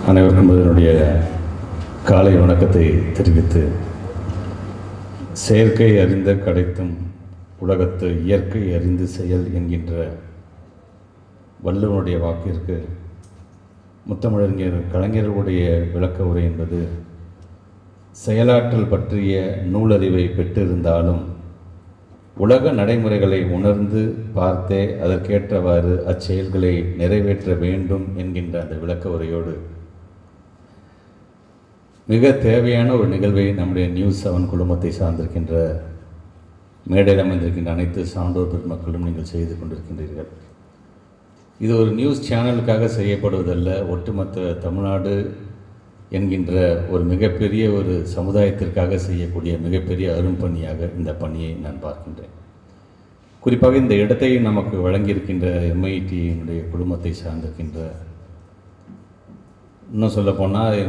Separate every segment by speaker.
Speaker 1: அனைவருக்கும் இதனுடைய காலை வணக்கத்தை தெரிவித்து செயற்கை அறிந்த கிடைத்தும் உலகத்து இயற்கை அறிந்து செயல் என்கின்ற வள்ளுவனுடைய வாக்கிற்கு முத்தமிழறிஞர் கலைஞர்களுடைய விளக்க உரை என்பது செயலாற்றல் பற்றிய நூலறிவை பெற்றிருந்தாலும் உலக நடைமுறைகளை உணர்ந்து பார்த்தே அதற்கேற்றவாறு அச்செயல்களை நிறைவேற்ற வேண்டும் என்கின்ற அந்த விளக்க உரையோடு மிக தேவையான ஒரு நிகழ்வை நம்முடைய நியூஸ் செவன் குழுமத்தை சார்ந்திருக்கின்ற மேடையில் அமைந்திருக்கின்ற அனைத்து சான்றோர் பெருமக்களும் நீங்கள் செய்து கொண்டிருக்கின்றீர்கள். இது ஒரு நியூஸ் சேனலுக்காக செய்யப்படுவதல்ல ஒட்டுமொத்த தமிழ்நாடு என்கின்ற ஒரு மிகப்பெரிய ஒரு சமுதாயத்திற்காக செய்யக்கூடிய மிகப்பெரிய அரும்பணியாக இந்த பணியை நான் பார்க்கின்றேன். குறிப்பாக இந்த இடத்தை நமக்கு வழங்கியிருக்கின்ற எம்ஐடியினுடைய குடும்பத்தை சார்ந்திருக்கின்ற இன்னும் சொல்லப்போனால்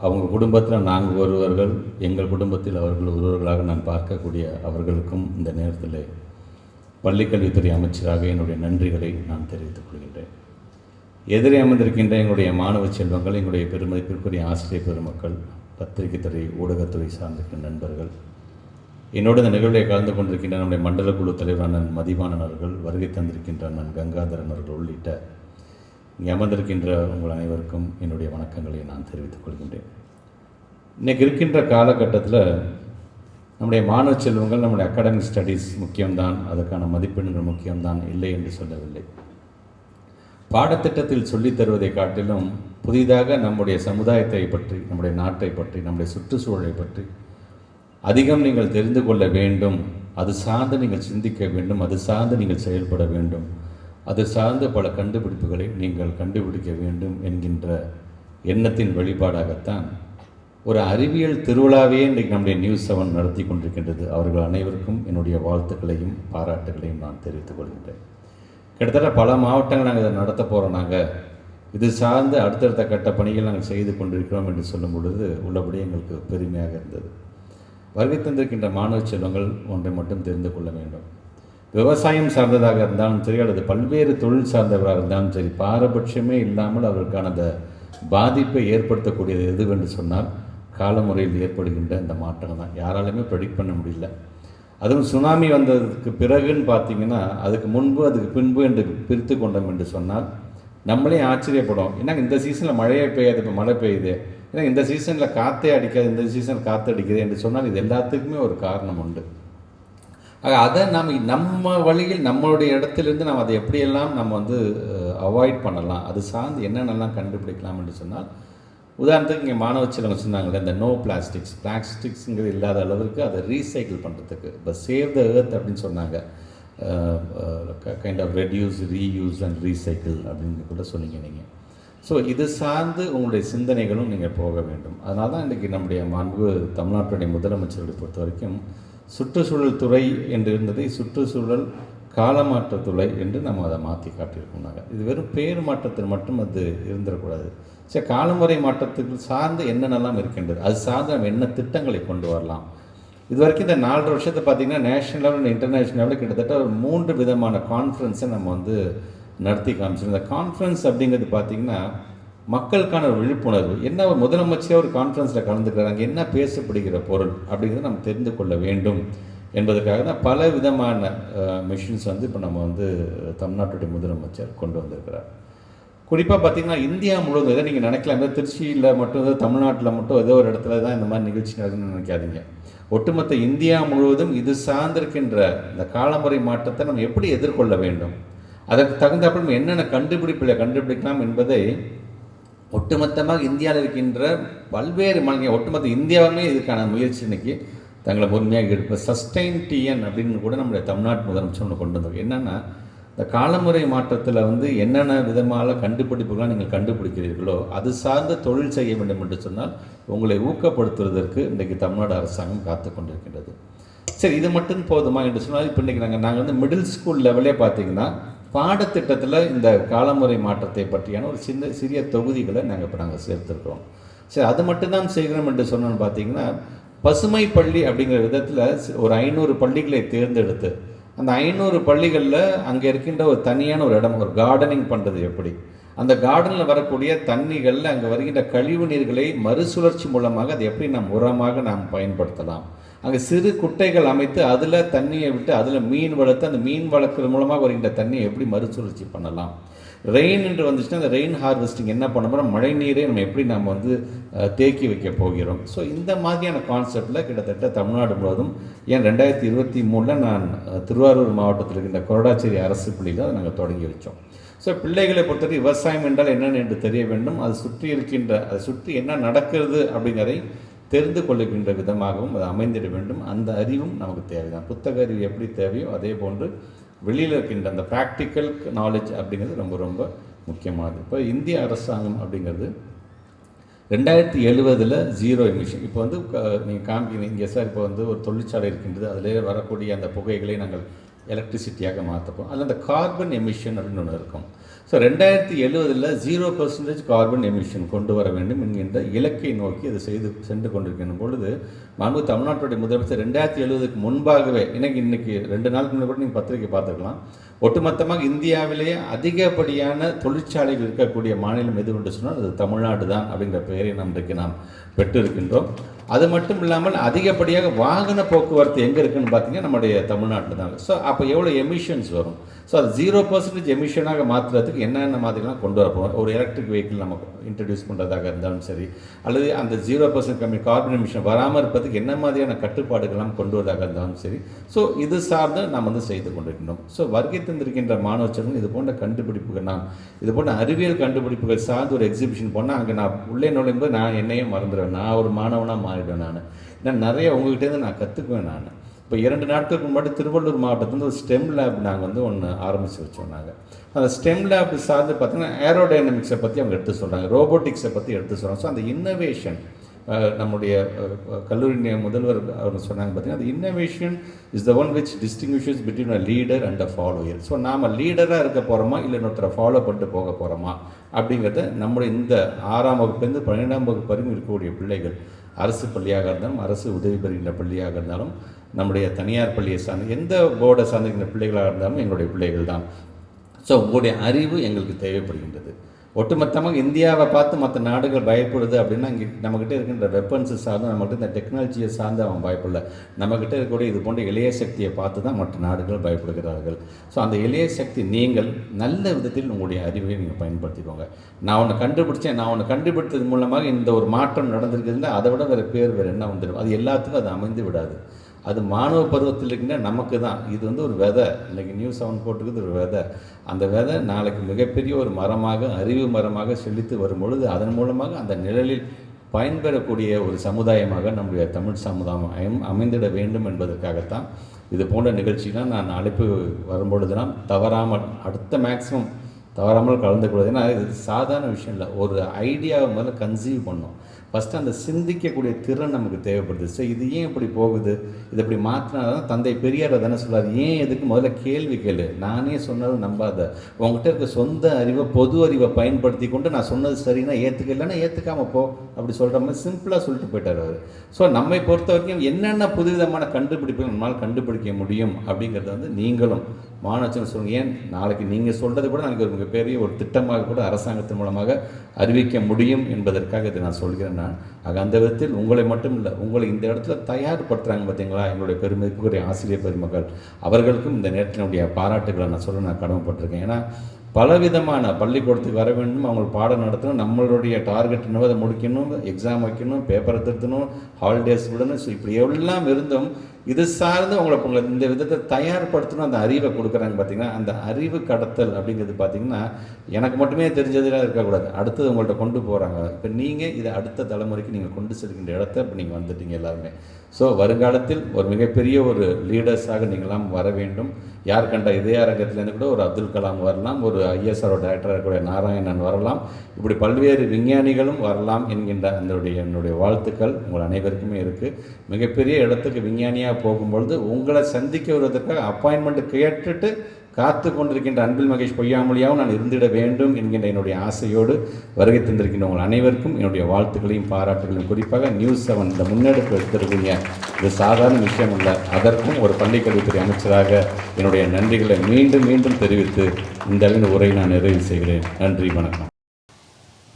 Speaker 1: அவங்க குடும்பத்தில் நாங்கள் ஒருவர்கள் எங்கள் குடும்பத்தில் அவர்கள் ஒருவர்களாக நான் பார்க்கக்கூடிய அவர்களுக்கும் இந்த நேரத்தில் பள்ளிக்கல்வித்துறை அமைச்சராக என்னுடைய நன்றிகளை நான் தெரிவித்துக் கொள்கின்றேன். எதிரே அமர்ந்திருக்கின்ற எங்களுடைய மாணவ செல்வங்கள் எங்களுடைய பெருமதிப்பிற்குரிய ஆசிரியர் பெருமக்கள் பத்திரிகை துறை ஊடகத்துறை சார்ந்திருக்கின்ற நண்பர்கள் என்னோடு இந்த நிகழ்வை கலந்து கொண்டிருக்கின்ற நம்முடைய மண்டல குழு தலைவர் அண்ணன் மதிவாணன் அவர்கள் வருகை தந்திருக்கின்ற அண்ணன் கங்காதரன் அவர்கள் உள்ளிட்ட அமர்ந்திருக்கின்ற உங்கள் அனைவருக்கும் என்னுடைய வணக்கங்களை நான் தெரிவித்துக் கொள்கின்றேன். இன்றைக்கு இருக்கின்ற காலகட்டத்தில் நம்முடைய மாணவ செல்வங்கள் நம்முடைய அகாடமிக் ஸ்டடீஸ் முக்கியம்தான் அதற்கான மதிப்பெண்கள் முக்கியம்தான் இல்லை என்று சொல்லவில்லை. பாடத்திட்டத்தில் சொல்லித் தருவதை காட்டிலும் புதிதாக நம்முடைய சமுதாயத்தை பற்றி நம்முடைய நாட்டை பற்றி நம்முடைய சுற்றுச்சூழலை பற்றி அதிகம் நீங்கள் தெரிந்து கொள்ள வேண்டும் அது சார்ந்து நீங்கள் சிந்திக்க வேண்டும் அது சார்ந்து நீங்கள் செயல்பட வேண்டும். அது சார்ந்த பல கண்டுபிடிப்புகளை நீங்கள் கண்டுபிடிக்க வேண்டும் என்கின்ற எண்ணத்தின் வெளிப்பாடாகத்தான் ஒரு அறிவியல் திருவிழாவே இன்றைக்கு நம்முடைய நியூஸ் செவன் நடத்தி கொண்டிருக்கின்றது. அவர்கள் அனைவருக்கும் என்னுடைய வாழ்த்துக்களையும் பாராட்டுகளையும் நான் தெரிவித்துக் கொள்கின்றேன். கிட்டத்தட்ட பல மாவட்டங்கள் நாங்கள் இதை நடத்த போகிறோம் நாங்கள் இது சார்ந்த அடுத்தடுத்த கட்ட பணிகள் நாங்கள் செய்து கொண்டிருக்கிறோம் என்று சொல்லும் பொழுது உள்ளபடி எங்களுக்கு பெருமையாக இருந்தது. வருகை தந்திருக்கின்ற மாணவ செல்வங்கள் ஒன்றை மட்டும் தெரிந்து கொள்ள வேண்டும். விவசாயம் சார்ந்ததாக இருந்தாலும் சரி அல்லது பல்வேறு தொழில் சார்ந்தவராக இருந்தாலும் சரி பாரபட்சமே இல்லாமல் அவருக்கான அந்த பாதிப்பை ஏற்படுத்தக்கூடியது எதுவென்று சொன்னால் காலமுறையில் ஏற்படுகின்ற இந்த மாற்றம் தான். யாராலுமே ப்ரெடிக்ட் பண்ண முடியல. அதுவும் சுனாமி வந்ததுக்கு பிறகுன்னு பார்த்தீங்கன்னா அதுக்கு முன்பு அதுக்கு பின்பு என்று பிரித்து கொண்டோம் என்று சொன்னால் நம்மளே ஆச்சரியப்படும் ஏன்னா இந்த சீசனில் மழையே பெய்யாது இப்போ மழை பெய்யுது. ஏன்னா இந்த சீசனில் காற்றே அடிக்காது இந்த சீசன் காற்று அடிக்குது என்று சொன்னால் இது எல்லாத்துக்குமே ஒரு காரணம் உண்டு. ஆக அதை நாம் நம்ம வழியில் நம்மளுடைய இடத்துலேருந்து நாம் அதை எப்படியெல்லாம் நம்ம வந்து அவாய்ட் பண்ணலாம் அது சார்ந்து என்னென்னலாம் கண்டுபிடிக்கலாம் என்று சொன்னால் உதாரணத்துக்கு இங்கே மாணவ செல்வங்க சொன்னாங்களே இந்த நோ பிளாஸ்டிக்ஸ் பிளாஸ்டிக்ஸுங்கிறது இல்லாத அளவுக்கு அதை ரீசைக்கிள் பண்ணுறதுக்கு இப்போ சேவ் த ஏர்த் அப்படின்னு சொன்னாங்க. Kind of reduce reuse and recycle அப்படின்னு கூட சொன்னீங்க நீங்கள் ஸோ இது சார்ந்து உங்களுடைய சிந்தனைகளும் நீங்கள் போக வேண்டும். அதனால தான் இன்றைக்கி நம்முடைய மாண்பு தமிழ்நாட்டுடைய முதலமைச்சர்களை பொறுத்த வரைக்கும் சுற்றுச்சூழல் துறை என்று இருந்ததை சுற்றுச்சூழல் காலமாற்றத்துறை என்று நம்ம அதை மாற்றி காட்டியிருக்கோம் நாங்கள் இது வெறும் பேர் மாற்றத்தில் மட்டும் அது இருந்துடக்கூடாது சரி காலமுறை மாற்றத்துக்கு சார்ந்து என்னென்னலாம் இருக்கின்றது? அது சார்ந்து நம்ம என்ன திட்டங்களை கொண்டு வரலாம்? இது வரைக்கும் இந்த நாலு வருஷத்தை பார்த்திங்கன்னா நேஷனல் லெவல் இன்டர்நேஷ்னல் லெவலில் கிட்டத்தட்ட ஒரு மூன்று விதமான கான்ஃபரன்ஸை நம்ம வந்து நடத்தி காமிச்சிருந்தோம். இந்த கான்ஃபரன்ஸ் அப்படிங்கிறது பார்த்திங்கன்னா மக்களுக்கான ஒரு விழிப்புணர்வு. என்ன ஒரு ஒரு கான்ஃபரன்ஸில் கலந்துக்கிறாங்க என்ன பேசப்படுகிற பொருள் அப்படிங்கிறத நம்ம தெரிந்து கொள்ள வேண்டும். என்பதற்காக தான் பல விதமான மிஷின்ஸ் வந்து இப்போ நம்ம வந்து தமிழ்நாட்டுடைய முதலமைச்சர் கொண்டு வந்திருக்கிறார். குறிப்பாக பார்த்திங்கன்னா இந்தியா முழுவதும் எதை நீங்கள் நினைக்கலாம்? ஏதோ திருச்சியில் மட்டும் ஏதோ தமிழ்நாட்டில் மட்டும் ஏதோ ஒரு இடத்துல தான் இந்த மாதிரி நிகழ்ச்சி நடக்குதுன்னு நினைக்காதீங்க. ஒட்டுமொத்த இந்தியா முழுவதும் இது சார்ந்திருக்கின்ற இந்த காலமுறை மாற்றத்தை நம்ம எப்படி எதிர்கொள்ள வேண்டும்? அதற்கு தகுந்தாப்புல என்னென்ன கண்டுபிடிப்பில் கண்டுபிடிக்கலாம் என்பதை ஒட்டுமொத்தமாக இந்தியாவில் இருக்கின்ற பல்வேறு மாநில ஒட்டுமொத்த இந்தியாவுமே இதுக்கான முயற்சி இன்னைக்கு தங்களை பொறுமையாக எடுப்ப சஸ்டைன் டிஎன் அப்படின்னு கூட நம்முடைய தமிழ்நாட்டு முதலமைச்சர் ஒன்று கொண்டு வந்தோம் என்னென்னா இந்த காலமுறை மாற்றத்தில் வந்து என்னென்ன விதமான கண்டுபிடிப்புகளாக நீங்கள் கண்டுபிடிக்கிறீர்களோ அது சார்ந்த தொழில் செய்ய வேண்டும் என்று சொன்னால் உங்களை ஊக்கப்படுத்துவதற்கு இன்றைக்கு தமிழ்நாடு அரசாங்கம் காத்து கொண்டிருக்கின்றது. சரி இது மட்டும் போதுமா என்று சொன்னால் இப்போ இன்றைக்கி நாங்கள் நாங்கள் வந்து மிடில் ஸ்கூல் லெவலே பார்த்தீங்கன்னா பாடத்திட்டத்தில் இந்த காலமுறை மாற்றத்தை பற்றியான ஒரு சின்ன சிறிய தொகுதிகளை நாங்கள் இப்போ நாங்கள் சேர்த்துருக்கிறோம். சரி அது மட்டும்தான் செய்கிறோம் என்று சொன்னோன்னு பார்த்தீங்கன்னா பசுமை பள்ளி அப்படிங்கிற விதத்தில் ஒரு ஐநூறு பள்ளிகளை தேர்ந்தெடுத்து அந்த ஐநூறு பள்ளிகளில் அங்கே இருக்கின்ற ஒரு தனியான ஒரு இடம் ஒரு கார்டனிங் பண்ணுறது எப்படி? அந்த கார்டனில் வரக்கூடிய தண்ணிகளில் அங்கே வருகின்ற கழிவு நீர்களை மறுசுழற்சி மூலமாக அதை எப்படி நாம் உரமாக நாம் பயன்படுத்தலாம்? அங்கே சிறு குட்டைகள் அமைத்து அதில் தண்ணியை விட்டு அதில் மீன் வளர்த்து அந்த மீன் வளர்க்குறது மூலமாக வருகின்ற தண்ணியை எப்படி மறுசுழற்சி பண்ணலாம்? ரெயின் என்று வந்துச்சுன்னா அந்த ரெயின் ஹார்வெஸ்டிங் என்ன பண்ண போகிறோம் மழை நீரை நம்ம எப்படி நம்ம வந்து தேக்கி வைக்க போகிறோம்? ஸோ இந்த மாதிரியான கான்செப்டில் கிட்டத்தட்ட தமிழ்நாடு முழுவதும் ஏன் ரெண்டாயிரத்தி இருபத்தி மூணில் நான் திருவாரூர் மாவட்டத்தில் இருக்கின்ற கொரடாச்சேரி அரசு பள்ளியில் அதை நாங்கள் தொடங்கி வச்சோம். ஸோ பிள்ளைகளை பொறுத்தவரை விவசாயம் என்றால் என்னென்னு என்று தெரிய வேண்டும். அது சுற்றி இருக்கின்ற அதை சுற்றி என்ன நடக்கிறது அப்படிங்கிறதை தெரிந்து கொள்ளுகின்ற விதமாகவும் அது அமைந்திட வேண்டும். அந்த அறிவும் நமக்கு தேவைதான். புத்தக அறிவு எப்படி தேவையோ அதே போன்று வெளியில் இருக்கின்ற அந்த ப்ராக்டிக்கல் நாலேஜ் அப்படிங்கிறது ரொம்ப ரொம்ப முக்கியமானது. இப்போ இந்திய அரசாங்கம் அப்படிங்கிறது ரெண்டாயிரத்தி எழுபதில் ஜீரோ எமிஷன் இப்போ வந்து நீங்கள் காமிக்கிறீங்க இங்கே சார் இப்போ வந்து ஒரு தொழிற்சாலை இருக்கின்றது அதிலே வரக்கூடிய அந்த புகைகளை நாங்கள் எலக்ட்ரிசிட்டியாக மாற்றப்போம் அதில் அந்த கார்பன் எமிஷன் அப்படின்னு ஒன்று இருக்கும். ஸோ ரெண்டாயிரத்தி எழுபதில் ஜீரோ பர்சன்டேஜ் கார்பன் எமிஷன் கொண்டு வர வேண்டும் என்கின்ற இலக்கை நோக்கி அதை செய்து சென்று கொண்டிருக்கின்ற பொழுது மாண்பு தமிழ்நாட்டுடைய முதலமைச்சர் ரெண்டாயிரத்தி எழுபதுக்கு முன்பாகவே இன்னைக்கு இன்னைக்கு ரெண்டு நாளுக்கு முன்னாடி கூட நீங்கள் பத்திரிக்கை பார்த்துக்கலாம் ஒட்டுமொத்தமாக இந்தியாவிலேயே அதிகப்படியான தொழிற்சாலைகள் இருக்கக்கூடிய மாநிலம் எது என்று சொன்னால் அது தமிழ்நாடு தான் அப்படிங்கிற பெயரை நாம் இன்றைக்கு நாம் பெற்றிருக்கின்றோம். அது மட்டும் இல்லாமல் அதிகப்படியாக வாகன போக்குவரத்து எங்கே இருக்குன்னு பார்த்தீங்கன்னா நம்முடைய தமிழ்நாட்டில் தான். ஸோ அப்போ எவ்வளோ எமிஷன்ஸ் வரும்? ஸோ அது ஜீரோ பர்சன்டேஜ் எமிஷனாக மாற்றுறதுக்கு என்னென்ன மாதிரிலாம் கொண்டு வர போகிறோம் ஒரு எலக்ட்ரிக் வெஹிக்கிள் நம்ம இன்ட்ரடியூஸ் பண்ணுறதாக இருந்தாலும் சரி அல்லது அந்த ஜீரோ பர்சன்ட் கம்மி கார்பன் எமிஷன் வராமல் இருப்பதுக்கு என்ன மாதிரியான கட்டுப்பாடுகள்லாம் கொண்டு வரதாக இருந்தாலும் சரி. ஸோ இது சார்ந்து நாம் வந்து செய்து கொண்டிருக்கின்றோம். ஸோ வருகை தந்திருக்கின்ற மாணவச்சர்கள் இது போன்ற கண்டுபிடிப்புகள் நான் இது போன்ற அறிவியல் கண்டுபிடிப்புகள் சார்ந்து ஒரு எக்ஸிபிஷன் போனால் அங்கே நான் உள்ளே நுழையும்போது நான் என்னையும் மறந்துடுவேன். நான் ஒரு மாணவனாக மாறிடுவேன் நான். நான் நிறைய உங்ககிட்டேருந்து நான் கற்றுக்குவேன் நான். இப்போ இரண்டு நாட்களுக்கு முன்னாடி திருவள்ளூர் மாவட்டத்தில் ஒரு ஸ்டெம் லேப் நாங்கள் வந்து ஒன்று ஆரம்பித்து வச்சோம் நாங்கள் அந்த ஸ்டெம் லேப் சார்ந்து பார்த்தீங்கன்னா ஏரோடைனமிக்ஸை பற்றி அவங்க எடுத்து சொல்கிறாங்க ரோபோட்டிக்ஸை பற்றி எடுத்து சொல்கிறாங்க ஸோ அந்த இன்னோவேஷன் நம்முடைய கல்லூரி முதல்வர் அவங்க சொன்னாங்க பார்த்தீங்கன்னா அந்த innovation is the one which distinguishes between a leader and a follower so நாம் லீடராக இருக்க போகிறோமா இல்லை இன்னொருத்தரை ஃபாலோ பண்ணிட்டு போக போகிறோமா அப்படிங்கிறத நம்முடைய இந்த ஆறாம் வகுப்புலேருந்து பன்னிரெண்டாம் வகுப்பு வரைக்கும் இருக்கக்கூடிய பிள்ளைகள் அரசு பள்ளியாக இருந்தாலும் அரசு உதவி பெறுகின்ற பள்ளியாக இருந்தாலும் நம்முடைய தனியார் பள்ளியை சார்ந்த எந்த போர்டை சார்ந்திருக்கின்ற பிள்ளைகளாக இருந்தாலும் எங்களுடைய பிள்ளைகள் தான். ஸோ உங்களுடைய அறிவு எங்களுக்கு தேவைப்படுகின்றது. ஒட்டுமொத்தமாக இந்தியாவை பார்த்து மற்ற நாடுகள் பயப்படுது அப்படின்னா இங்கே நம்மக்கிட்ட இருக்கின்ற வெப்பன்ஸை சார்ந்து நம்மகிட்ட இந்த டெக்னாலஜியை சார்ந்து அவன் பயப்படல. நம்மக்கிட்ட இருக்கக்கூடிய இது போன்ற இளைய சக்தியை பார்த்து தான் மற்ற நாடுகள் பயப்படுகிறார்கள். ஸோ அந்த இளைய சக்தி நீங்கள் நல்ல விதத்தில் உங்களுடைய அறிவை நீங்கள் பயன்படுத்திக்கோங்க. நான் ஒன்று கண்டுபிடிச்சேன் நான் ஒன்று கண்டுபிடித்தது மூலமாக இந்த ஒரு மாற்றம் நடந்திருக்குதுன்னா அதை விட வேறு பேர் வேறு என்ன வந்துடும் அது எல்லாத்துக்கும் அது அமைந்து விடாது. அது மாணவ பருவத்தில் இருக்குன்னா நமக்கு தான். இது வந்து ஒரு விதை. இன்னைக்கு நியூஸ் செவன் போட்டுக்குது ஒரு விதை. அந்த விதை நாளைக்கு மிகப்பெரிய ஒரு மரமாக அறிவு மரமாக செழித்து வரும் பொழுது அதன் மூலமாக அந்த நிழலில் பயன்பெறக்கூடிய ஒரு சமுதாயமாக நம்முடைய தமிழ் சமுதாயம் அமைந்திட வேண்டும் என்பதற்காகத்தான் இது போன்ற நிகழ்ச்சிலாம் நான் அழைப்பு வரும்பொழுதெல்லாம் தவறாமல் அடுத்த மேக்ஸிமம் தவறாமல் கலந்து கொள்வது ஏன்னா இது சாதாரண விஷயம் இல்லை. ஒரு ஐடியாவை முதல்ல கன்சீவ் பண்ணும் ஃபஸ்ட்டு அந்த சிந்திக்கக்கூடிய திறன் நமக்கு தேவைப்படுது. ஸோ இது ஏன் இப்படி போகுது? இது இப்படி மாற்றினா தான் தந்தை பெரியார் தானே சொல்லாது ஏன் எதுக்கு? முதல்ல கேள்வி கேளு. நானே சொன்னதும் நம்பாத. உங்ககிட்ட இருக்க சொந்த அறிவை பொது அறிவை பயன்படுத்தி கொண்டு நான் சொன்னது சரின்னா ஏற்றுக்கலன்னா ஏற்றுக்காம போ. அப்படி சொல்கிற மாதிரி சிம்பிளாக சொல்லிட்டு போயிட்டார் அவர். ஸோ நம்மை பொறுத்த வரைக்கும் என்னென்ன புதுவிதமான கண்டுபிடிப்புகள் நம்மளால் கண்டுபிடிக்க முடியும் அப்படிங்கிறத வந்து நீங்களும் மாணவர்கள் சொல்லுங்கள் ஏன் நாளைக்கு நீங்கள் சொல்கிறது கூட நாளைக்கு ஒரு மிகப்பெரிய ஒரு திட்டமாக கூட அரசாங்கத்தின் மூலமாக அறிவிக்க முடியும் என்பதற்காக இதை நான் சொல்கிறேன் நான். ஆக அந்த விதத்தில் உங்களை மட்டும் இல்லை உங்களை இந்த இடத்துல தயார்படுத்துகிறாங்க பார்த்தீங்களா? எங்களுடைய பெருமைக்குரிய ஆசிரியர் பெருமக்கள். அவர்களுக்கும் இந்த நேரத்தினுடைய பாராட்டுகளை நான் சொல்ல நான் கடமைப்பட்டிருக்கேன். ஏன்னா பலவிதமான பள்ளிக்கூடத்துக்கு வர வேண்டும் அவங்க பாடம் நடத்தணும் நம்மளுடைய டார்கெட் என்னவோ அதை முடிக்கணும் எக்ஸாம் வைக்கணும் பேப்பரை திருத்தணும் ஹாலிடேஸ் விடணும். ஸோ இப்படி எல்லாம் இருந்தும் இது சார்ந்து உங்களை உங்களை இந்த விதத்தை தயார்படுத்தணும் அந்த அறிவை கொடுக்குறாங்க பார்த்தீங்கன்னா அந்த அறிவு கடத்தல் அப்படிங்கிறது பார்த்தீங்கன்னா எனக்கு மட்டுமே தெரிஞ்சதெல்லாம் இருக்கக்கூடாது. அடுத்தது உங்கள்கிட்ட கொண்டு போகிறாங்க இப்போ நீங்கள் இதை அடுத்த தலைமுறைக்கு நீங்கள் கொண்டு செல்கின்ற இடத்த இப்போ நீங்கள் வந்துட்டீங்க எல்லாருமே. ஸோ வருங்காலத்தில் ஒரு மிகப்பெரிய ஒரு லீடர்ஸாக நீங்களாம் வர வேண்டும். யார் கண்ட இதயரங்கத்திலேருந்து கூட ஒரு அப்துல் கலாம் வரலாம் ஒரு ஐஎஸ்ஆர்ஓ டைரக்டராக இருக்கக்கூடிய நாராயணன் வரலாம். இப்படி பல்வேறு விஞ்ஞானிகளும் வரலாம் என்கின்ற அதனுடைய என்னுடைய வாழ்த்துக்கள் உங்கள் அனைவருக்குமே இருக்குது மிகப்பெரிய இடத்துக்கு விஞ்ஞானியாக போகும்பொழுது உங்களை சந்திக்க வருவதற்காக அப்பாயின்மெண்ட் கேட்டுட்டு
Speaker 2: காத்து கொண்டிருக்கின்ற அன்பில் மகேஷ் பொய்யாமொழியாகவும் நான் இருந்திட வேண்டும் என்கின்ற என்னுடைய ஆசையோடு வருகை தந்திருக்கின்ற உங்கள் அனைவருக்கும் என்னுடைய வாழ்த்துக்களையும் பாராட்டுகளையும். குறிப்பாக நியூஸ் செவன் இந்த முன்னெடுப்பு எடுத்திருக்கீங்க இது சாதாரண விஷயம் அல்ல. அதற்கும் ஒரு பள்ளிக்கல்வித்துறை அமைச்சராக என்னுடைய நன்றிகளை மீண்டும் மீண்டும் தெரிவித்து இந்த அளவின் உரை நான் நிறைவு செய்கிறேன். நன்றி வணக்கம்.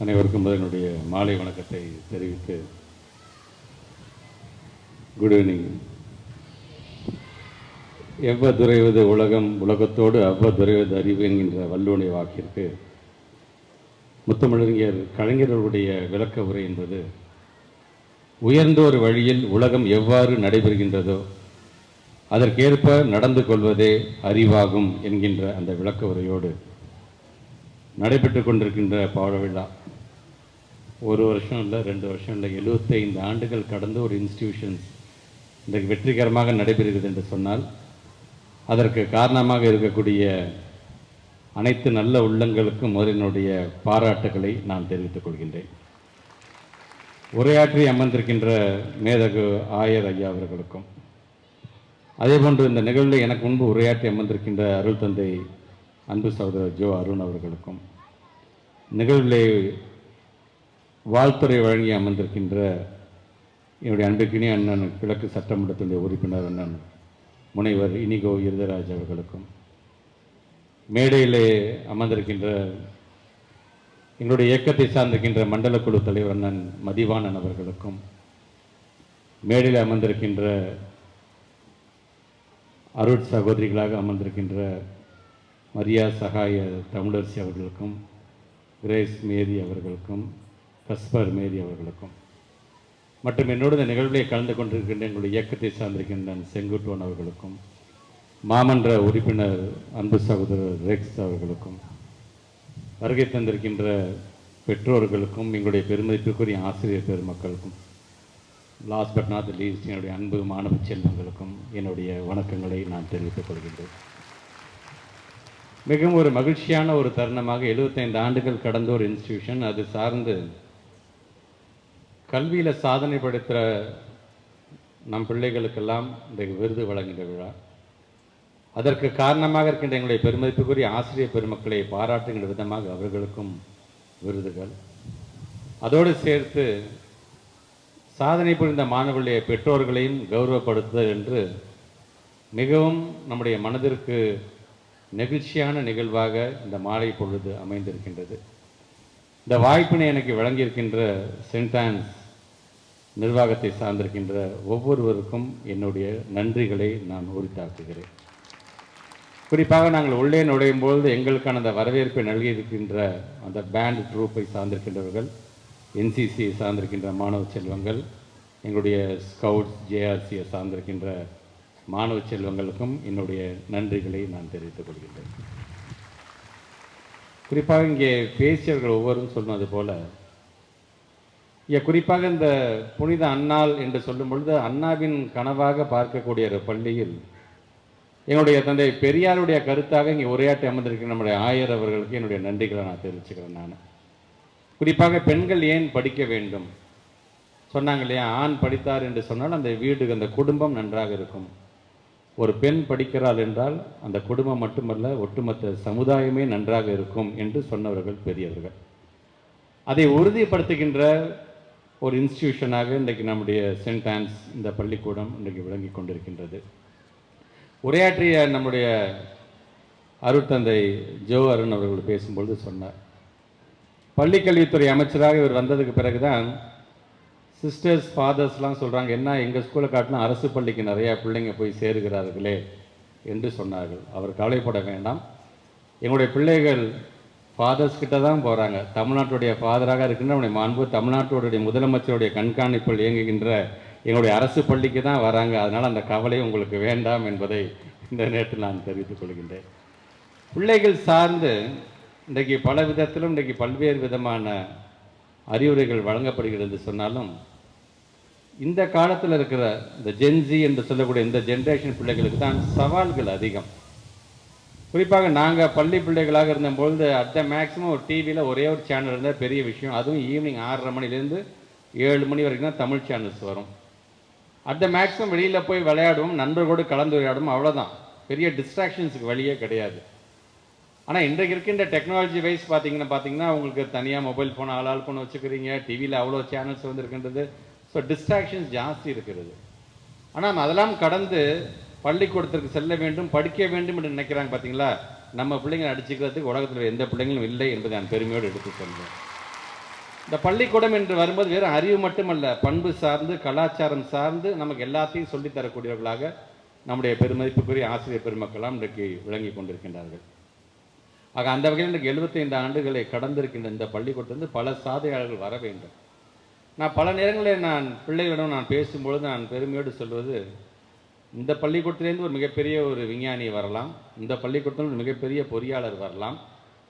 Speaker 1: அனைவருக்கும் என்னுடைய மாலை வணக்கத்தை தெரிவித்து குட் ஈவினிங். எவ்வதுரைவது உலகம் உலகத்தோடு அவ்வதுரைவது அறிவு என்கின்ற வல்லுனை வாக்கிற்கு முத்தமிழறிஞர் கலைஞர்களுடைய விளக்க உரை என்பது உயர்ந்தோர் வழியில் உலகம் எவ்வாறு நடைபெறுகின்றதோ அதற்கேற்ப நடந்து கொள்வதே அறிவாகும் என்கின்ற அந்த விளக்க உரையோடு நடைபெற்று கொண்டிருக்கின்ற பாட விழா. ஒரு வருஷம் இல்லை ரெண்டு வருஷம் இல்லை எழுபத்தைந்து ஆண்டுகள் கடந்த ஒரு இன்ஸ்டிடியூஷன்ஸ் இன்றைக்கு வெற்றிகரமாக நடைபெறுகிறது என்று சொன்னால் அதற்கு காரணமாக இருக்கக்கூடிய அனைத்து நல்ல உள்ளங்களுக்கும் முதலினுடைய பாராட்டுகளை நான் தெரிவித்துக் கொள்கின்றேன். உரையாற்றி அமர்ந்திருக்கின்ற மேதகு ஆயர் ஐயா அவர்களுக்கும் அதேபோன்று இந்த நிகழ்வில் எனக்கு முன்பு உரையாற்றி அமர்ந்திருக்கின்ற அருள் தந்தை அன்பு சகோதரர் ஜோ அருண் அவர்களுக்கும் நிகழ்விலே வாழ்த்துறை வழங்கி அமர்ந்திருக்கின்ற என்னுடைய அன்புக்கினிய அண்ணன் கிழக்கு சட்டமன்றத்தினுடைய உறுப்பினர் அண்ணன் முனைவர் இனிகோ இருதராஜ் அவர்களுக்கும். மேடையிலே அமர்ந்திருக்கின்ற எங்களுடைய இயக்கத்தை சார்ந்திருக்கின்ற மண்டல குழு தலைவர் அண்ணன் மதிவாணன் அவர்களுக்கும் மேடையில் அமர்ந்திருக்கின்ற அருட் சகோதரிகளாக அமர்ந்திருக்கின்ற மரியா சகாய தமிழரசி அவர்களுக்கும் கிரேஸ் மேரி அவர்களுக்கும் கஸ்பர் மேரி அவர்களுக்கும். மற்றும் என்னோடு இந்த நிகழ்விலே கலந்து கொண்டிருக்கின்ற எங்களுடைய இயக்கத்தை சார்ந்திருக்கின்ற செங்குட்டுவன் அவர்களுக்கும் மாமன்ற உறுப்பினர் அன்பு சகோதரர் ரெக்ஸ் அவர்களுக்கும் வருகை தந்திருக்கின்ற பெற்றோர்களுக்கும் எங்களுடைய பெருமதிப்புக்குரிய ஆசிரியர் பெருமக்களுக்கும் லாஸ்ட் பட் நாட் லீஸ்ட் என்னுடைய அன்பு மாணவ செல்வங்களுக்கும் என்னுடைய வணக்கங்களை நான் தெரிவித்துக் கொள்கின்றேன். மிகவும் ஒரு மகிழ்ச்சியான ஒரு தருணமாக 75 ஆண்டுகள் கடந்த ஒரு இன்ஸ்டிடியூஷன் அது சார்ந்து கல்வியில் சாதனை படுத்துகிற நம் பிள்ளைகளுக்கெல்லாம் இந்த விருது வழங்குகிற விழா. அதற்கு காரணமாக இருக்கின்ற எங்களுடைய பெருமதிப்புக்குரிய ஆசிரியர் பெருமக்களை பாராட்டுகின்ற விதமாக அவர்களுக்கும் விருதுகள். அதோடு சேர்த்து சாதனை புரிந்த மாணவர்களுடைய பெற்றோர்களையும் கௌரவப்படுத்துதல் என்று மிகவும் நம்முடைய மனதிற்கு நெகிழ்ச்சியான நிகழ்வாக இந்த மாலை பொழுது அமைந்திருக்கின்றது. இந்த வாய்ப்பினை எனக்கு வழங்கியிருக்கின்ற சென்டான்ஸ் நிர்வாகத்தை சார்ந்திருக்கின்ற ஒவ்வொருவருக்கும் என்னுடைய நன்றிகளை நான் உரித்தாக்குகிறேன். குறிப்பாக நாங்கள் உள்ளே நுழையும் பொழுது எங்களுக்கான அந்த வரவேற்பை நல்கியிருக்கின்ற அந்த பேண்ட் ட்ரூப்பை சார்ந்திருக்கின்றவர்கள் என்சிசியை சார்ந்திருக்கின்ற மாணவ செல்வங்கள் எங்களுடைய ஸ்கவுட்ஸ் ஜேஆர்சியை சார்ந்திருக்கின்ற மாணவ செல்வங்களுக்கும் என்னுடைய நன்றிகளை நான் தெரிவித்துக் கொள்கின்றேன். குறிப்பாக இங்கே பேசியவர்கள் ஒவ்வொரும் சொன்னது போல் குறிப்பாக இந்த புனித அன்னாள் என்று சொல்லும் பொழுது அண்ணாவின் கனவாக பார்க்கக்கூடிய ஒரு பள்ளியில் என்னுடைய தந்தை பெரியாருடைய கருத்தாக இங்கே உரையாற்றி அமர்ந்திருக்கிற நம்முடைய ஆயர் அவர்களுக்கு என்னுடைய நன்றிகளை நான் தெரிவிச்சுக்கிறேன் நான். குறிப்பாக பெண்கள் ஏன் படிக்க வேண்டும்? சொன்னாங்க இல்லையா ஆண் படித்தார் என்று சொன்னால் அந்த வீடு அந்த குடும்பம் நன்றாக இருக்கும். ஒரு பெண் படிக்கிறாள் என்றால் அந்த குடும்பம் மட்டுமல்ல ஒட்டுமொத்த சமுதாயமே நன்றாக இருக்கும் என்று சொன்னவர்கள் பெரியவர்கள். அதை உறுதிப்படுத்துகின்ற ஒரு இன்ஸ்டிடியூஷனாக இன்றைக்கு நம்முடைய சென்ட் ஆன்ஸ் இந்த பள்ளிக்கூடம் இன்றைக்கு விளங்கி கொண்டிருக்கின்றது. உரையாற்றிய நம்முடைய அருட்தந்தை ஜோ அருண் அவர்கள் பேசும்பொழுது சொன்னார். பள்ளிக்கல்வித்துறை அமைச்சராக இவர் வந்ததுக்கு பிறகுதான் சிஸ்டர்ஸ் ஃபாதர்ஸ்லாம் சொல்கிறாங்க என்ன எங்கள் ஸ்கூலை காட்டிலும் அரசு பள்ளிக்கு நிறையா பிள்ளைங்க போய் சேருகிறார்களே? என்று சொன்னார்கள். அவர் கவலைப்பட வேண்டாம். எங்களுடைய பிள்ளைகள் ஃபாதர்ஸ் கிட்ட தான் போகிறாங்க தமிழ்நாட்டுடைய ஃபாதராக இருக்கின்ற நம்முடைய மாண்பு தமிழ்நாட்டுடைய முதலமைச்சருடைய கண்காணிப்பில் இயங்குகின்ற எங்களுடைய அரசு பள்ளிக்கு தான் வராங்க. அதனால் அந்த கவலை உங்களுக்கு வேண்டாம் என்பதை இந்த நேரத்தில் நான் தெரிவித்துக் கொள்கின்றேன். பிள்ளைகள் சார்ந்து இன்றைக்கு பல விதத்திலும் இன்றைக்கு பல்வேறு விதமான அறிவுரைகள் வழங்கப்படுகிறது சொன்னாலும் இந்த காலத்தில் இருக்கிற இந்த ஜென்சி என்று சொல்லக்கூடிய இந்த ஜென்ரேஷன் பிள்ளைகளுக்கு தான் சவால்கள் அதிகம். குறிப்பாக நாங்கள் பள்ளி பிள்ளைகளாக இருந்தபொழுது அட் த மேக்ஸிமம் ஒரு டிவியில் ஒரே ஒரு சேனல் இருந்தால் பெரிய விஷயம். அதுவும் ஈவினிங் ஆறரை மணிலேருந்து ஏழு மணி வரைக்கும் தான் தமிழ் சேனல்ஸ் வரும். அட் த மேக்ஸிமம் வெளியில் போய் விளையாடுவோம் நண்பர்களோடு கலந்து விளையாடுவோம் அவ்வளோதான்
Speaker 3: பெரிய டிஸ்ட்ராக்ஷன்ஸுக்கு வழியே கிடையாது. ஆனால் இன்றைக்கு இருக்கின்ற டெக்னாலஜி வைஸ் பார்த்தீங்கன்னா பார்த்தீங்கன்னா உங்களுக்கு தனியாக மொபைல் ஃபோன் ஆளால் ஃபோன் வச்சுக்கிறீங்க டிவியில் அவ்வளோ சேனல்ஸ் வந்துருக்கின்றது. ஸோ டிஸ்ட்ராக்ஷன்ஸ் ஜாஸ்தி இருக்கிறது. ஆனால் அதெல்லாம் கடந்து பள்ளிக்கூடத்திற்கு செல்ல வேண்டும் படிக்க வேண்டும் என்று நினைக்கிறாங்க பார்த்தீங்களா நம்ம பிள்ளைங்களை அடிச்சுக்கிறதுக்கு உலகத்தில் எந்த பிள்ளைங்களும் இல்லை என்பதை நான் பெருமையோடு எடுத்து சொல்கிறேன் இந்த பள்ளிக்கூடம் என்று வரும்போது வெறும் அறிவு மட்டுமல்ல பண்பு சார்ந்து கலாச்சாரம் சார்ந்து நமக்கு எல்லாத்தையும் சொல்லித்தரக்கூடியவர்களாக நம்முடைய பெருமதிப்புக்குரிய ஆசிரியர் பெருமக்களாம் இன்றைக்கு விளங்கி கொண்டிருக்கின்றார்கள். ஆக அந்த வகையில் இன்றைக்கு 75 ஆண்டுகளை கடந்திருக்கின்ற இந்த பள்ளிக்கூடத்திலிருந்து பல சாதனையாளர்கள் வர வேண்டும். நான் பல நேரங்களில் நான் பிள்ளைகளிடம் நான் பேசும்பொழுது நான் பெருமையோடு சொல்வது இந்த பள்ளிக்கூடத்துலேருந்து ஒரு மிகப்பெரிய ஒரு விஞ்ஞானி வரலாம். இந்த பள்ளிக்கூடத்தில் ஒரு மிகப்பெரிய பொறியாளர் வரலாம்.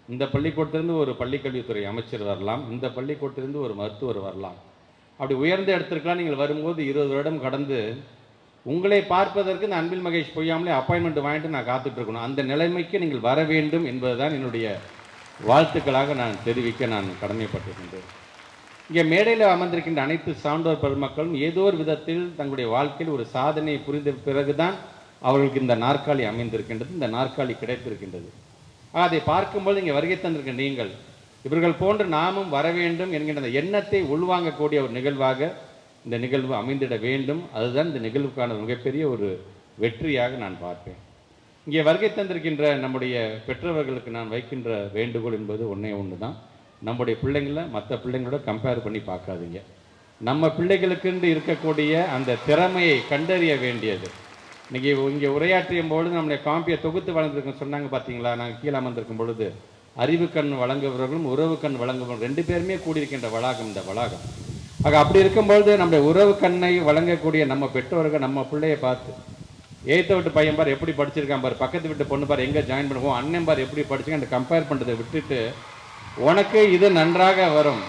Speaker 3: இந்த பள்ளிக்கூடத்துலேருந்து ஒரு பள்ளிக்கல்வித்துறை அமைச்சர் வரலாம். இந்த பள்ளிக்கூடத்துலேருந்து ஒரு மருத்துவர் வரலாம். அப்படி உயர்ந்த இடத்திற்கெலாம் நீங்கள் வரும்போது இருபது வருடம் கடந்து உங்களை பார்ப்பதற்கு இந்த அன்பில் மகேஷ் பொய்யாமலே அப்பாயின்மெண்ட் வாங்கிட்டு நான் காத்துட்ருக்கணும். அந்த நிலைமைக்கு நீங்கள் வர வேண்டும் என்பதுதான் என்னுடைய வாழ்த்துக்களாக நான் தெரிவிக்க நான் கடமைப்பட்டிருக்கின்றேன். இங்கே மேடையில் அமர்ந்திருக்கின்ற அனைத்து சான்றோர் பெருமக்களும் ஏதோ ஒரு விதத்தில் தங்களுடைய வாழ்க்கையில் ஒரு சாதனையை புரிந்த பிறகுதான் அவர்களுக்கு இந்த நாற்காலி அமைந்திருக்கின்றது இந்த நாற்காலி கிடைத்திருக்கின்றது. அதை பார்க்கும்போது இங்கே வருகை தந்திருக்கிற நீங்கள் இவர்கள் போன்று நாமும் வர வேண்டும் என்கின்ற அந்த எண்ணத்தை உள்வாங்கக்கூடிய ஒரு நிகழ்வாக இந்த நிகழ்வு அமைந்திட வேண்டும். அதுதான் இந்த நிகழ்வுக்கான மிகப்பெரிய ஒரு வெற்றியாக நான் பார்ப்பேன். இங்கே வருகை தந்திருக்கின்ற நம்முடைய பெற்றவர்களுக்கு நான் வைக்கின்ற வேண்டுகோள் என்பது ஒன்றே ஒன்று தான் நம்முடைய பிள்ளைங்களை மற்ற பிள்ளைங்களோட கம்பேர் பண்ணி பார்க்காதீங்க. நம்ம பிள்ளைகளுக்குன்னு இருக்கக்கூடிய அந்த திறமையை கண்டறிய வேண்டியது. இன்றைக்கி இங்கே உரையாற்றியும் பொழுது நம்முடைய காம்பியை தொகுத்து வளர்ந்துருக்கோம் சொன்னாங்க பார்த்தீங்களா நாங்கள் கீழே அமர்ந்திருக்கும் பொழுது அறிவு கண் வழங்குபவர்களும் உறவு கண் வழங்குபவர்கள் ரெண்டு பேருமே கூடியிருக்கின்ற வளாகம் இந்த வளாகம். ஆக அப்படி இருக்கும்பொழுது நம்முடைய உறவு கண்ணை வழங்கக்கூடிய நம்ம பெற்றோர்கள் நம்ம பிள்ளையை பார்த்து எய்த்த விட்டு பையன் பார் எப்படி படிச்சிருக்கான் பார் பக்கத்து வீட்டு பொண்ணு பார் எங்கே ஜாயின் பண்ணுவோம் அண்ணன் பார் எப்படி படிச்சிருக்கான் கம்பேர் பண்ணுறதை விட்டுட்டு உனக்கு இது நன்றாக வரும்.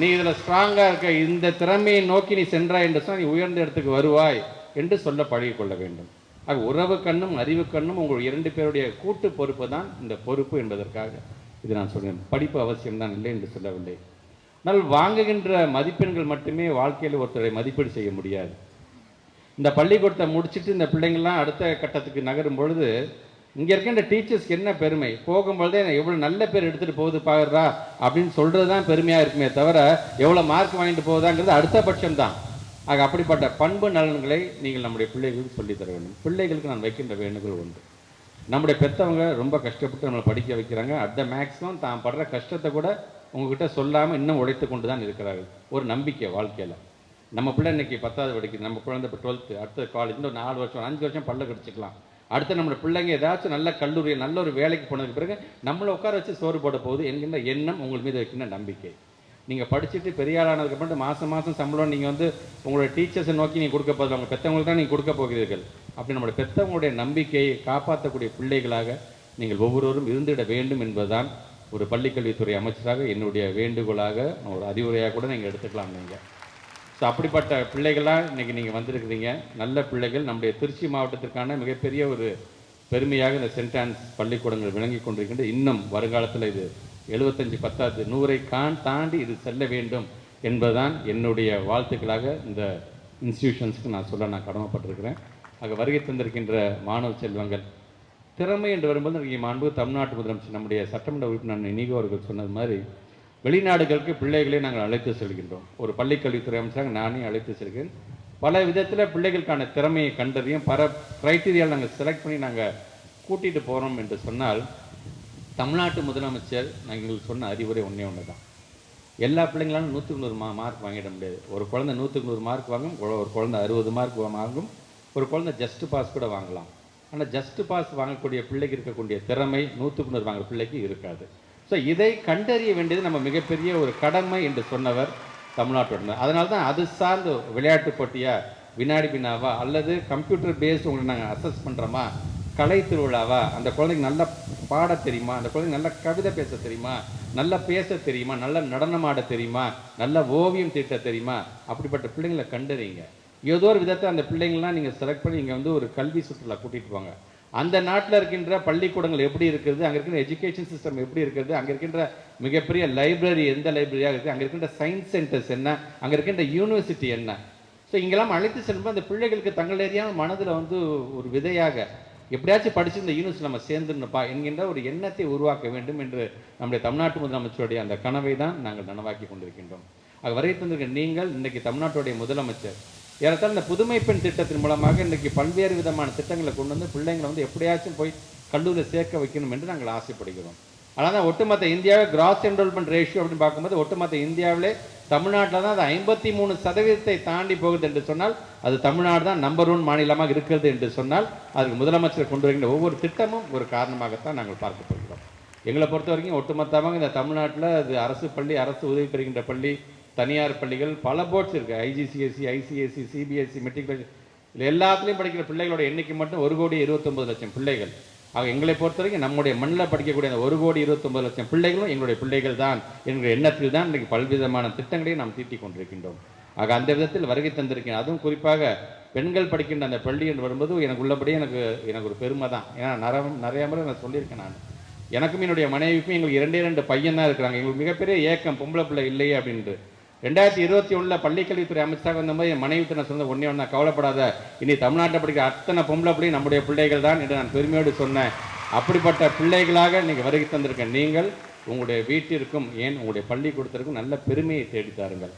Speaker 3: நீ இதில் ஸ்ட்ராங்காக இருக்க இந்த திறமையை நோக்கி நீ சென்றாய் என்று சொன்னால் நீ உயர்ந்த இடத்துக்கு வருவாய் என்று சொல்ல பழகிக்கொள்ள வேண்டும். ஆக உறவு கண்ணும் அறிவு கண்ணும் உங்கள் இரண்டு பேருடைய கூட்டு பொறுப்பு தான் இந்த பொறுப்பு என்பதற்காக இது நான் சொல்கிறேன். படிப்பு அவசியம்தான் இல்லை என்று சொல்லவில்லை. ஆனால் வாங்குகின்ற மதிப்பெண்கள் மட்டுமே வாழ்க்கையில் ஒருத்தரை மதிப்பீடு செய்ய முடியாது. இந்த பள்ளிக்கூடத்தை முடிச்சுட்டு இந்த பிள்ளைங்கள்லாம் அடுத்த கட்டத்துக்கு நகரும் பொழுது இங்கே இருக்கின்ற டீச்சர்ஸ்க்கு என்ன பெருமை? போகும்பொழுதே எவ்வளோ நல்ல பேர் எடுத்துகிட்டு போகுது பாருடா அப்படின்னு சொல்கிறது தான் பெருமையாக இருக்குமே தவிர எவ்வளோ மார்க் வாங்கிட்டு போகுதாங்கிறது அடுத்த பட்சம் தான் ஆக அப்படிப்பட்ட பண்பு நலன்களை நீங்கள் நம்முடைய பிள்ளைகளுக்கு சொல்லித்தர வேண்டும். பிள்ளைகளுக்கு நான் வைக்கின்ற வேண்டுகோள் உண்டு. நம்முடைய பெற்றவங்க ரொம்ப கஷ்டப்பட்டு நம்மளை படிக்க வைக்கிறாங்க. அட் த மேக்ஸிமம் தான் படுற கஷ்டத்தை கூட உங்ககிட்ட சொல்லாமல் இன்னும் உழைத்து கொண்டு தான் இருக்கிறார்கள். ஒரு நம்பிக்கை வாழ்க்கையில். நம்ம பிள்ளை இன்னைக்கு பத்தாவது படிக்குது. நம்ம குழந்தை இப்போ டுவெல்த்து அடுத்த காலேஜ் இன்னும் நாலு வருஷம் அஞ்சு வருஷம் பல்ல கடிச்சிக்கலாம். அடுத்து நம்மளோட பிள்ளைங்க ஏதாச்சும் நல்ல கல்லூரி நல்ல ஒரு வேலைக்கு போனதுக்கு பிறகு நம்மளை உட்கார வச்சு சோறு போட போகுது என்கின்ற எண்ணம் உங்கள் மீது வைக்கின்ற நம்பிக்கை. நீங்கள் படிச்சுட்டு பெரிய ஆளானதுக்கு அப்புறம் மாதம் மாதம் சம்பளம் நீங்கள் வந்து உங்களோட டீச்சர்ஸை நோக்கி நீங்கள் கொடுக்க போதில்லை உங்கள் பெற்றவங்களுக்கு தான் நீங்கள் கொடுக்க போகிறீர்கள். அப்படி நம்மளோட பெற்றவங்களுடைய நம்பிக்கையை காப்பாற்றக்கூடிய பிள்ளைகளாக நீங்கள் ஒவ்வொருவரும் இருந்துவிட வேண்டும் என்பதுதான் ஒரு பள்ளிக்கல்வித்துறை அமைச்சராக என்னுடைய வேண்டுகோளாக ஒரு அறிவுரையாக கூட நீங்கள் எடுத்துக்கலாம் நீங்கள் ஸோ அப்படிப்பட்ட பிள்ளைகளாக இன்றைக்கி நீங்கள் வந்திருக்கிறீங்க. நல்ல பிள்ளைகள். நம்முடைய திருச்சி மாவட்டத்திற்கான மிகப்பெரிய ஒரு பெருமையாக இந்த சென்ட் ஆன்ஸ் பள்ளிக்கூடங்கள் விளங்கி கொண்டிருக்கின்ற இன்னும் வருங்காலத்தில் இது எழுபத்தஞ்சு பத்தாவது நூறை கான் தாண்டி இது செல்ல வேண்டும் என்பதுதான் என்னுடைய வாழ்த்துக்களாக இந்த இன்ஸ்டிடியூஷன்ஸ்க்கு நான் சொல்ல நான் கடமைப்பட்டிருக்கிறேன். அங்கே வருகை தந்திருக்கின்ற மாணவ செல்வங்கள். திறமை என்று வரும்போது இங்கே மாண்பு தமிழ்நாட்டு முதலமைச்சர் நம்முடைய சட்டமன்ற உறுப்பினர் இனிகோ அவர்கள் சொன்னது மாதிரி வெளிநாடுகளுக்கு பிள்ளைகளை நாங்கள் அழைத்து செல்கின்றோம். ஒரு பள்ளிக்கல்வித்துறை அமைச்சராக நானே அழைத்து செல்கிறேன். பல விதத்தில் பிள்ளைகளுக்கான திறமையை கண்டறியும் பல க்ரைட்டீரியாவில் நாங்கள் செலக்ட் பண்ணி நாங்கள் கூட்டிகிட்டு போகிறோம் என்று சொன்னால் தமிழ்நாட்டு முதலமைச்சர் நாங்கள் சொன்ன அறிவுரை ஒன்றே ஒன்று தான் எல்லா பிள்ளைங்களாலும் நூற்றுக்கு நூறு மா மார்க் வாங்கிட முடியாது. ஒரு குழந்தை நூற்றுக்கு நூறு மார்க் வாங்கும் ஒரு- குழந்தை அறுபது மார்க் வாங்கும் ஒரு குழந்தை ஜஸ்ட் பாஸ் கூட வாங்கலாம். ஆனால் ஜஸ்ட் பாஸ் வாங்கக்கூடிய பிள்ளைக்கு இருக்கக்கூடிய திறமை நூற்றுக்கு நூறு வாங்குற பிள்ளைக்கு இருக்காது. ஸோ இதை கண்டறிய வேண்டியது நம்ம மிகப்பெரிய ஒரு கடமை என்று சொன்னவர் தமிழ்நாட்டோட அதனால தான் அது சார்ந்த விளையாட்டு போட்டியாக வினாடி வினாவா அல்லது கம்ப்யூட்டர் பேஸ் உங்களை நாங்கள் அசஸ் பண்ணுறோமா கலை திருவிழாவா அந்த குழந்தைக்கு நல்லா பாட தெரியுமா அந்த குழந்தைக்கு நல்ல கவிதை பேச தெரியுமா நல்லா பேச தெரியுமா நல்ல நடனம் ஆட தெரியுமா நல்ல ஓவியம் தீட்ட தெரியுமா அப்படிப்பட்ட பிள்ளைங்களை கண்டறிங்க. ஏதோ ஒரு விதத்தை அந்த பிள்ளைங்கள்லாம் நீங்கள் செலக்ட் பண்ணி இங்கே வந்து ஒரு கல்வி சுற்றுலா கூட்டிகிட்டு போங்க. அந்த நாட்டில் இருக்கின்ற பள்ளிக்கூடங்கள் எப்படி இருக்கிறது அங்கே இருக்கிற எஜுகேஷன் சிஸ்டம் எப்படி இருக்கிறது அங்கே இருக்கின்ற மிகப்பெரிய லைப்ரரி எந்த லைப்ரரியாக இருக்குது அங்கே இருக்கின்ற சயின்ஸ் சென்டர்ஸ் என்ன அங்கே இருக்கின்ற யூனிவர்சிட்டி என்ன. ஸோ இங்கெல்லாம் அழைத்து செல்லும்போது அந்த பிள்ளைகளுக்கு தங்கள் ஏரியாவும் மனதில் வந்து ஒரு விதையாக எப்படியாச்சும் படிச்சு இந்த யூனிவர்சிட்டி நம்ம சேர்ந்துருப்பா என்கின்ற ஒரு எண்ணத்தை உருவாக்க வேண்டும் என்று நம்முடைய தமிழ்நாட்டு முதலமைச்சருடைய அந்த கனவை தான் நாங்கள் நனவாக்கி கொண்டிருக்கின்றோம். அது வரை தந்திருக்க நீங்கள் இன்றைக்கு தமிழ்நாட்டுடைய முதலமைச்சர் ஏறத்தாழ இந்த புதுமை பெண் திட்டத்தின் மூலமாக இன்றைக்கி பல்வேறு விதமான திட்டங்களை கொண்டு வந்து பிள்ளைங்களை வந்து எப்படியாச்சும் போய் கல்லூரியில் சேர்க்க வைக்கணும் என்று நாங்கள் ஆசைப்படுகிறோம். ஆனால் தான் ஒட்டுமொத்த இந்தியாவை கிராஸ் என்ரோல்மெண்ட் ரேஷியோ அப்படின்னு பார்க்கும்போது ஒட்டுமொத்த இந்தியாவிலே தமிழ்நாட்டில் தான் அது ஐம்பத்தி மூணு சதவீதத்தை தாண்டி போகுது என்று சொன்னால் அது தமிழ்நாடு தான் நம்பர் ஒன் மாநிலமாக இருக்கிறது என்று சொன்னால் அதுக்கு முதலமைச்சர் கொண்டு வருகின்ற ஒவ்வொரு திட்டமும் ஒரு காரணமாகத்தான் நாங்கள் பார்க்க போகிறோம். எங்களை பொறுத்த வரைக்கும் ஒட்டுமொத்தமாக இந்த தமிழ்நாட்டில் அது அரசு பள்ளி அரசு உதவி பெறுகின்ற பள்ளி தனியார் பள்ளிகள் பல போர்ட்ஸ் இருக்குது ஐஜிசிஎஸ்சி ஐசிஎஸ்சி சிபிஎஸ்சி மெட்ரிகுலேஷன் இதில் எல்லாத்துலேயும் படிக்கிற பிள்ளைகளோட எண்ணிக்கை மட்டும் ஒரு கோடி இருபத்தொம்பது லட்சம் பிள்ளைகள். ஆக எங்களை பொறுத்த வரைக்கும் நம்முடைய மண்ணில் படிக்கக்கூடிய அந்த ஒரு கோடி இருபத்தொம்பது லட்சம் பிள்ளைகளும் எங்களுடைய பிள்ளைகள் தான். என்கிற எண்ணத்தில் தான் இன்றைக்கு பல்விதமான திட்டங்களையும் நாம் தீட்டிக் கொண்டிருக்கின்றோம். ஆக அந்த விதத்தில் வருகை தந்திருக்கேன் அதுவும் குறிப்பாக பெண்கள் படிக்கின்ற அந்த பள்ளி என்று வரும்போது எனக்கு உள்ளபடியே எனக்கு எனக்கு ஒரு பெருமை தான். ஏன்னா நிறைய நிறைய முறை நான் சொல்லியிருக்கேன் நான். எனக்கும் என்னுடைய மனைவிக்கும் எங்களுக்கு இரண்டே ரெண்டு பையன் தான் இருக்கிறாங்க. எங்களுக்கு மிகப்பெரிய ஏக்கம் பொம்பளை பிள்ளை இல்லையே அப்படின்ட்டு. ரெண்டாயிரத்தி இருபத்தி ஒன்றில் பள்ளிக்கல்வித்துறை அமைச்சராக வந்தபோது என் மனைவி நான் சொன்ன ஒன்றே ஒன்றா கவலைப்படாத. இனி தமிழ்நாட்டில் படிக்கிற அத்தனை பொம்பளை பிள்ளை நம்முடைய பிள்ளைகள் தான் என்று நான் பெருமையோடு சொன்னேன். அப்படிப்பட்ட பிள்ளைகளாக நீங்கள் வருகை தந்திருக்க நீங்கள் உங்களுடைய வீட்டிற்கும் ஏன் உங்களுடைய பள்ளிக்கூடத்திற்கும் நல்ல பெருமையை தேடி தாருங்கள்.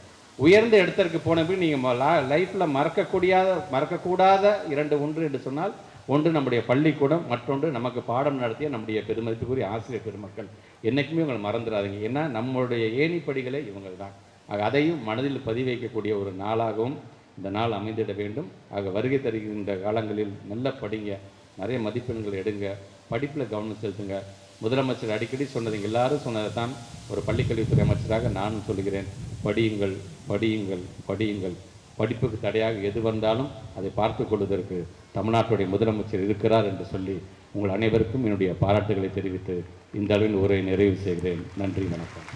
Speaker 3: உயர்ந்த இடத்திற்கு போன பின் நீங்கள் லைஃப்பில் மறக்கக்கூடிய மறக்கக்கூடாத இரண்டு ஒன்று என்று சொன்னால் ஒன்று நம்முடைய பள்ளிக்கூடம் மற்றொன்று நமக்கு பாடம் நடத்திய நம்முடைய பெருமதிப்புக்குரிய ஆசிரியர் பெருமக்கள். என்றைக்குமே உங்களை மறந்துடாதீங்க. ஏன்னா நம்மளுடைய ஏணிப்படிகளே இவங்க தான் ஆக அதையும் மனதில் பதிவைக்கக்கூடிய ஒரு நாளாகவும் இந்த நாள் அமைந்திட வேண்டும். ஆக வருகை தருகின்ற காலங்களில் நல்ல படிங்க. நிறைய மதிப்பெண்கள் எடுங்க. படிப்பில் கவனம் செலுத்துங்க. முதலமைச்சர் அடிக்கடி சொன்னது எல்லாரும் சொன்னதை தான் ஒரு பள்ளிக்கல்வித்துறை அமைச்சராக நானும் சொல்கிறேன் படியுங்கள் படியுங்கள் படியுங்கள். படிப்புக்கு தடையாக எது வந்தாலும் அதை பார்த்து கொள்வதற்கு தமிழ்நாட்டுடைய முதலமைச்சர் இருக்கிறார் என்று சொல்லி உங்கள் அனைவருக்கும் என்னுடைய பாராட்டுகளை தெரிவித்து இந்த அளவில் உரையை நிறைவு செய்கிறேன். நன்றி வணக்கம்.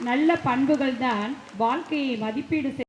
Speaker 4: நல்ல பண்புகள் தான் வாழ்க்கையை மதிப்பீடு